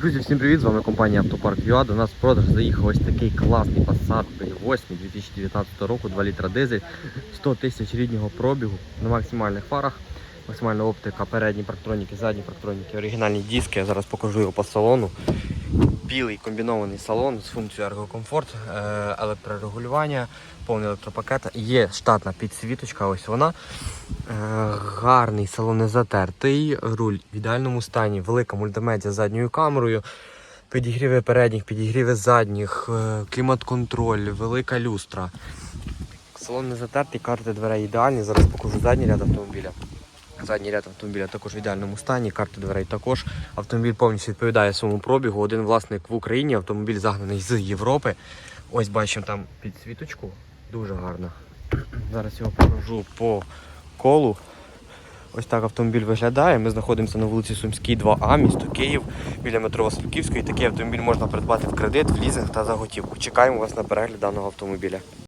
Друзі, всім привіт! З вами компанія Автопарк ЮА. До нас в продаж заїхав ось такий класний Passat P8 2019 року, 2 літра дизель, 100 тисяч ріднього пробігу на максимальних фарах, максимальна оптика, передні парктроніки, задні парктроніки, оригінальні диски. Я зараз покажу його по салону. Білий комбінований салон з функцією ергокомфорт, е, електрорегулювання, повний електропакет. Є штатна підсвіточка, ось вона. Е, Гарний салон не затертий, руль в ідеальному стані, велика мультимедіа з задньою камерою, підігріви передніх, підігріви задніх, е, клімат-контроль, велика люстра. Салон не затертий, карти дверей ідеальні. Зараз покажу задній ряд автомобіля. Задній ряд автомобіля також в ідеальному стані, карти дверей також. Автомобіль повністю відповідає своєму пробігу. Один власник в Україні, автомобіль загнаний з Європи. Ось бачимо там підсвіточку. Дуже гарно. Зараз його покажу по колу. Ось так автомобіль виглядає. Ми знаходимося на вулиці Сумській, 2А, місто Київ, біля метро Васильківської. Такий автомобіль можна придбати в кредит, в лізинг та за готівку. Чекаємо вас на перегляд даного автомобіля.